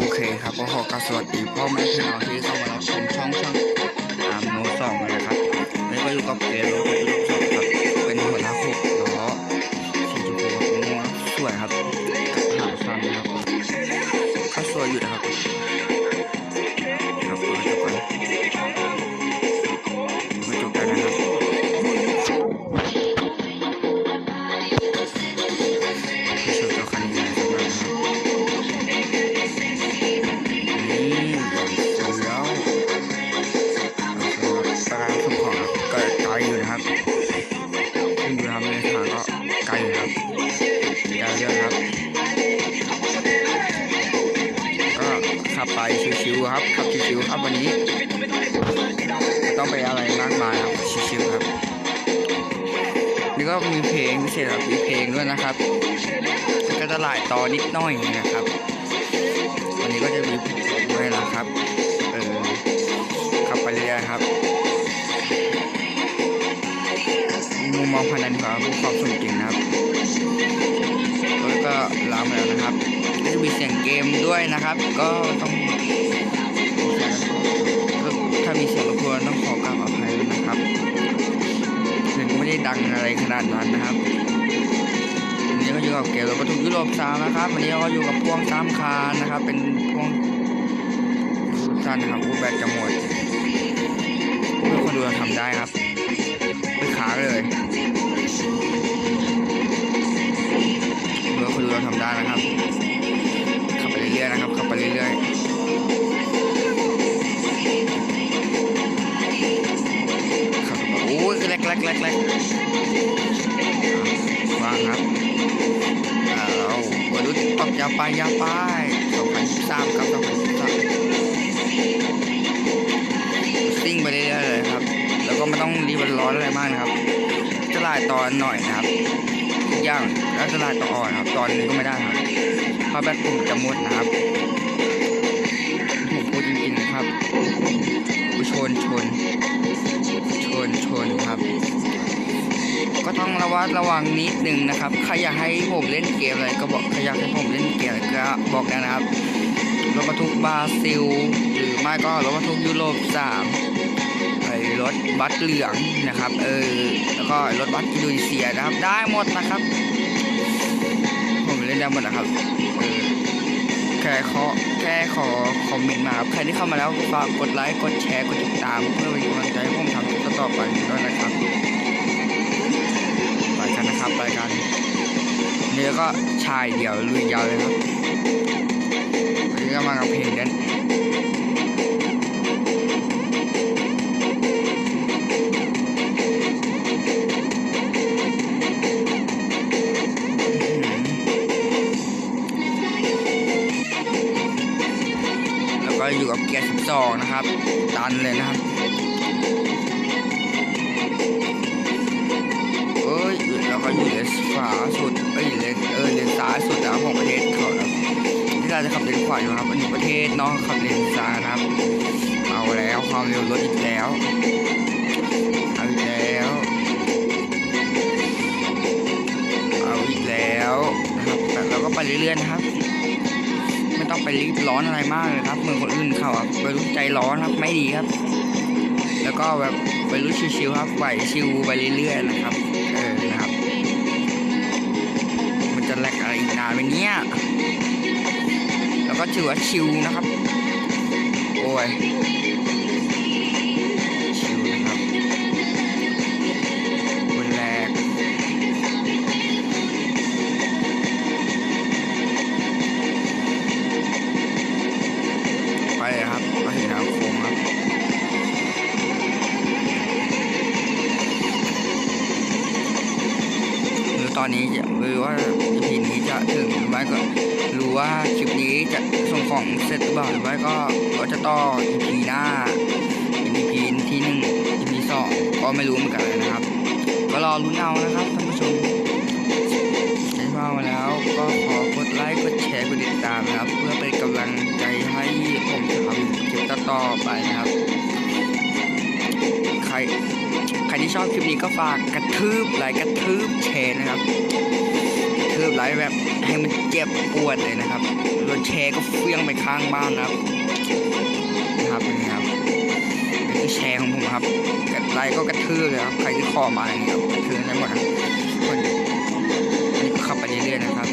โอเคครับก็ขอกราบสวัสดีพ่อแม่พี่น้องที่เข้ามารับชมช่องช่องอามโนสองนะครับแล้วก็อยู่กับเกลโลกยุคสองครับ เป็นหัวหน้าหกล้อสีชมพูบม่วงสวยครับหางสั้นนะครับก็สวยอยู่นะครับ ยู่ครับยาวเยอะครับ ก็ขับไปชิวๆครับ ขับชิวๆครับวันนี้ ต้องไปอะไรมากมายครับชิวๆครับนี่ก็มีเพลงพิเศษแบบมีเพลงด้วยนะครับก็จะหลายตอนนิดหน่อยนะครับวันนี้ก็จะมีด้วยนะครับเออขับไปเรื่อยๆครับ มองพนันครับความสมจริงนะครับแล้วก็ล้างแล้วนะครับก็จะมีเสียงเกมด้วยนะครับ ก็ต้องถ้ามีเสียงรบกวนต้องขอกราบอภัยนะครับถึงไม่ได้ดังอะไรขนาดนั้นนะครับวันนี้ก็อยู่กับเกมรถบรรทุกยุโรปสามนะครับวันนี้เราก็อยู่กับพ่วงสามคานนะครับ เป็นพ่วงสั้นนะครับอูแบตจะหมดเพื่อคนดูเราทำได้ครับไปขาเลย เพื่อคนดูเราทำได้นะครับ ขับไปเรื่อยๆนะครับ ขับไปเรื่อยๆโอ้ยแรกแรกแรกแรกว่างครับเอาวัยรุ่นตอกยาไปยาไป2023ครับ2023ซิ่งไปเรื่อยๆเลยครับ แล้วก็ไม่ต้องรีบร้อนอะไรมากนะครับายตอนหน่อยนะครับทุกอย่างแล้วจะลาตอนอ่อนครับ ตอนนี้ก็ไม่ได้ครับเพราะแบตผมจะหมดนะครับผมพูดจริงๆนะครับกูชนชน ชนชนครับ ก็ต้องระวัดระวังนิดนึงนะครับ ใครอยากให้ผมเล่นเกมอะไรก็บอกใครอยากให้ผมเล่นเกมก็บอกได้นะครับรถบรรทุกบราซิล หรือไม่ก็รถบรรทุกยุโรปสาม รถบัสเหลืองนะครับ เออแล้วก็รถบัสอินโดนีเซียนะครับ ได้หมดนะครับ ผมเล่นได้หมดนะครับเออแค่ขอแค่ขอคอมเมนต์มาครับใครที่เข้ามาแล้วฝากกดไลค์กดแชร์กดติดตาม เพื่อเป็นกำลังใจให้ผมทำคลิปต่อไปด้วยนะครับไปกันนะครับไปกันนี่ก็ชายเดี่ยวลุยยาวเลยครับวันนี้ก็มากับเพลงนั้น อยู่กับเกียร์12นะครับ ดันเลยนะครับเอ้ยแล้วก็อยู่เลนขวาสุดเอ้ยเลนเออเลนซ้ายสุดนะครับของประเทศเขานะครับที่เราจะขับเลนขวาอยู่ครับอันนี้ประเทศน้องขับเลนซ้ายนะครับ เอาแล้วความเร็วลดอีกแล้วเอาอีกแล้วเอาอีกแล้วนะครับแต่เราก็ไปเรื่อยๆนะครับ ต้องไปรีบร้อนอะไรมากเลยครับเมือนคนอื่นเขาอะไปรู้ใจร้อนครับไม่ดีครับ แล้วก็แบบไปรู้ชิวๆครับไหวชิวไปเรื่อยๆนะครับเออนะครับ มันจะแลกอะไรอีกนานไปเนี้ยแล้วก็ถือว่าชิวนะครับ โอ้ย ตอนนี้จะรือว่า EP นี้จะถึงหรือไม่ก็รู้ว่าคลิปนี้จะส่งของเสร็จหรือเปล่าหรือไม่ก็ก็จะต่อ EP หน้า EP ที่หนึ่ง EP สองก็ไม่รู้เหมือนกันนะครับ ก็รอลุ้นเอานะครับท่านผู้ชมใช้มาแล้วก็ขอกดไลค์กดแชร์กดติดตามนะครับ เพื่อเป็นกำลังใจให้ผมทำคลิปต่อไปนะครับ ใครที่ชอบคลิปนี้ก็ฝากกระทืบไลค์กระทืบแชร์นะครับกระทืบไลลด์แบบให้มันเจ็บปวดเลยนะครับรถแชร์ก็เฟี้ยงไปข้างบ้านนะครับนะครับนี่ครับคือแชร์ของผมครับกดไลค์ก็กระทืบเลยครับใครที่คอมาอย่างเงี้ยครับกระทืบได้หมดนะคนนี่ก็ขับไปเรื่อยๆนะครับ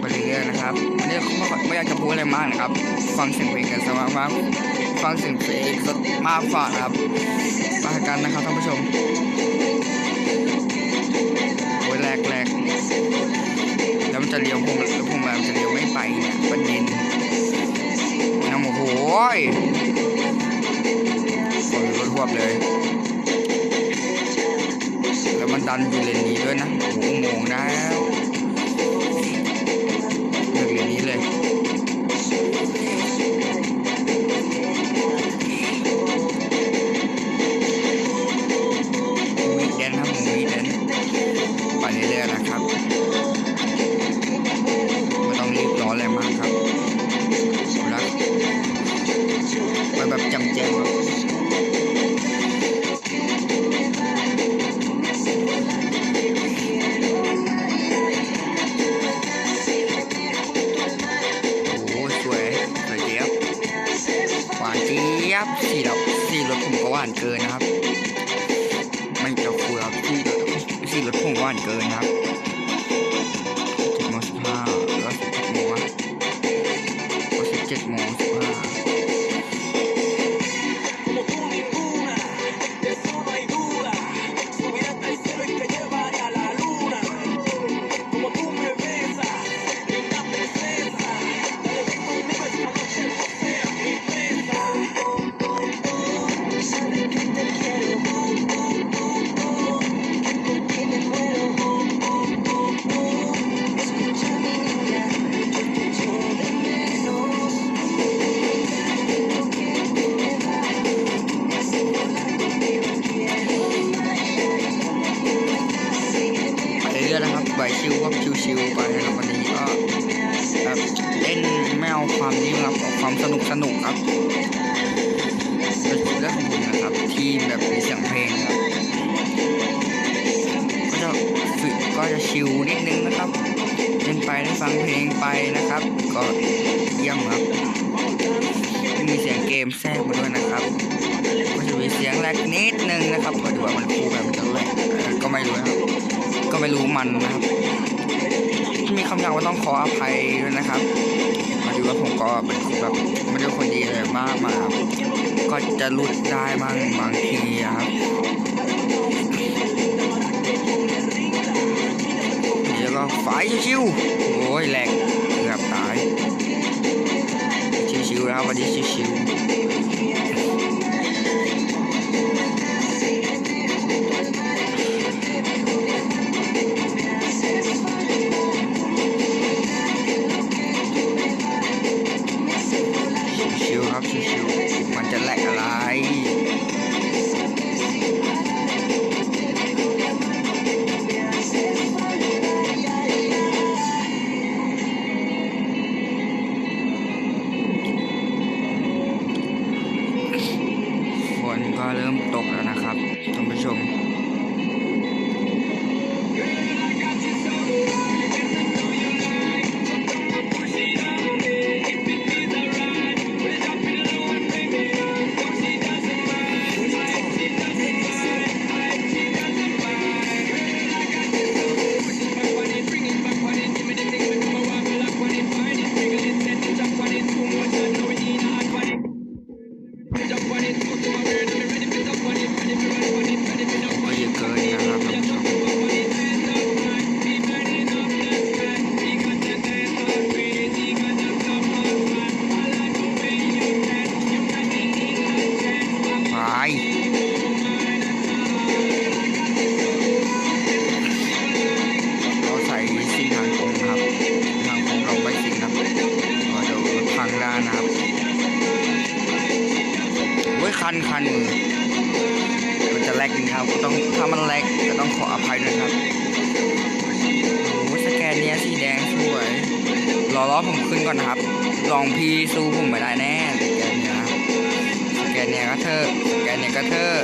ไปเรื่อยๆนะครับไม่ได้ไม่อยากจะพูดอะไรมากนะครับ ฟังเสียงเพลงกันสักมาก ฟังเสียงเพลงสดมากฝ่านะครับมากันนะครับท่านผู้ชมโอ้ยแรกแรกแล้วมันจะเลี้ยวผมแล้วผมมันจะเลี้ยวไม่ไปเนี่ยประเด็นน้ำโอ้โหยโอ้ยรถหวบเลย แล้วมันดันอยู่เลนนี้ด้วยนะโอ้โหโมงแล้ว ไปเรื่อยๆนะครับไม่ต้องรีบร้อนอะไรมากครับนะไปแบบจำแจงครับโอ้โหสวยสวยเจี๊ยบหวานเจี๊ยบสีดอกสีรถผมก็หวานเกินนะครับ ที่รถผมหวานเกินครับ มีเสียงเพลงครับ ก็จะฝึกก็จะชิวนิดนึงนะครับเล่นไปได้ฟังเพลงไปนะครับ ก็เยี่ยมครับม่มีเสียงเกมแทรกมาด้วยนะครับ ก็จะมีเสียงแรกนิดนึงนะครับก็ดูว่ามันคู่กันมันจะเอ่อก็ไม่รู้ครับ ก็ไม่รู้มันนะครับ มีคำหยาบว่าต้องขออภัยด้วยนะครับพอดีว่าผมก็เป็นคนแบบไม่ได้คนดีอะไรมากมาครับก็จะหลุดได้บางบางทีครับเดี๋ยวก็ฝ่ายชิวๆโอ้ยแหลกเกือบตายชิวๆนะครับวันนี้ชิวๆ มันจะแลกจริงครับก็ต้องถ้ามันแลกก็ต้องขออภัยด้วยครับโอ้สแกนเนี้ยสีแดงสวยรอล้อผมขึ้นก่อนนะครับ ลองพีสู้ผมไม่ได้แน่สแกนเนี้ยสแกนเนี้ยก็เถอะสแกนเนี้ยก็เถอะ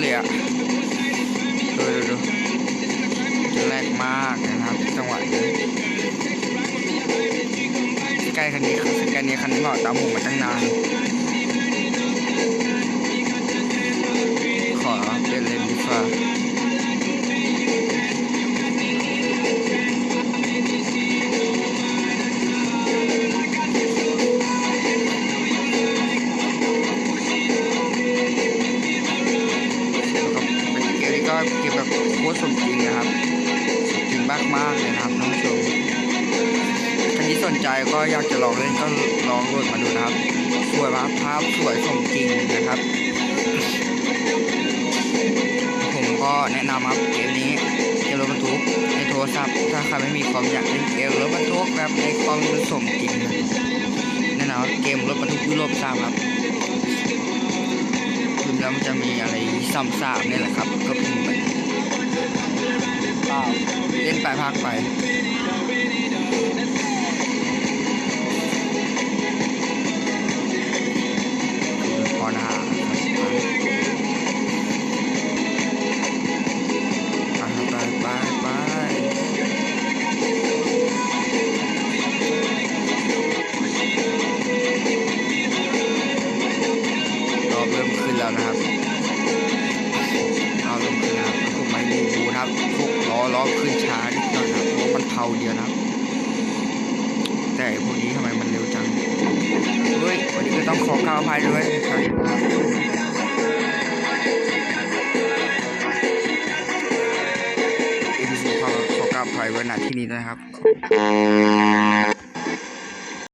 เลยอะดูดูดูแรกมากนะครับ คันนี้ใกล้นี้คันนี้บอกตามผมมาตั้งนาน ขอเปลี่ยนเลนดีกว่าเป็เกมนี้ก็เกมแบบโคตรสมจริงนะครับ สมจริงมากๆเลยนะ ก็อยากจะลองเล่นก็ลองโหลดมาดูนะครับ สวยมากภาพสวยสมจริงนะครับ ผมก็แนะนำครับเกมนี้เกมรถบรรทุกในโทรศัพท์ถ้าใครไม่มีความอยากเล่นเกมรถบรรทุกแบบในความสมจริงนะแน่นอนเกมรถบรรทุกยุโรปสามครับพิมแล้วมันจะมีอะไรซ้ำซากนี่แหละครับ ก็พิมพ์ไปเล่นไปพักไป นะครับพวกล้อล้อขึ้นช้านิดหน่อยครับเพราะมันเผาเดียวนะครับ แต่พวกนี้ทำไมมันเร็วจังเฮ้ยวันนี้ก็ต้องขอกล่าวอภัยด้วยครับอีพีสูขอขอกล่าวอภัยไว้ณที่นี้นะครับ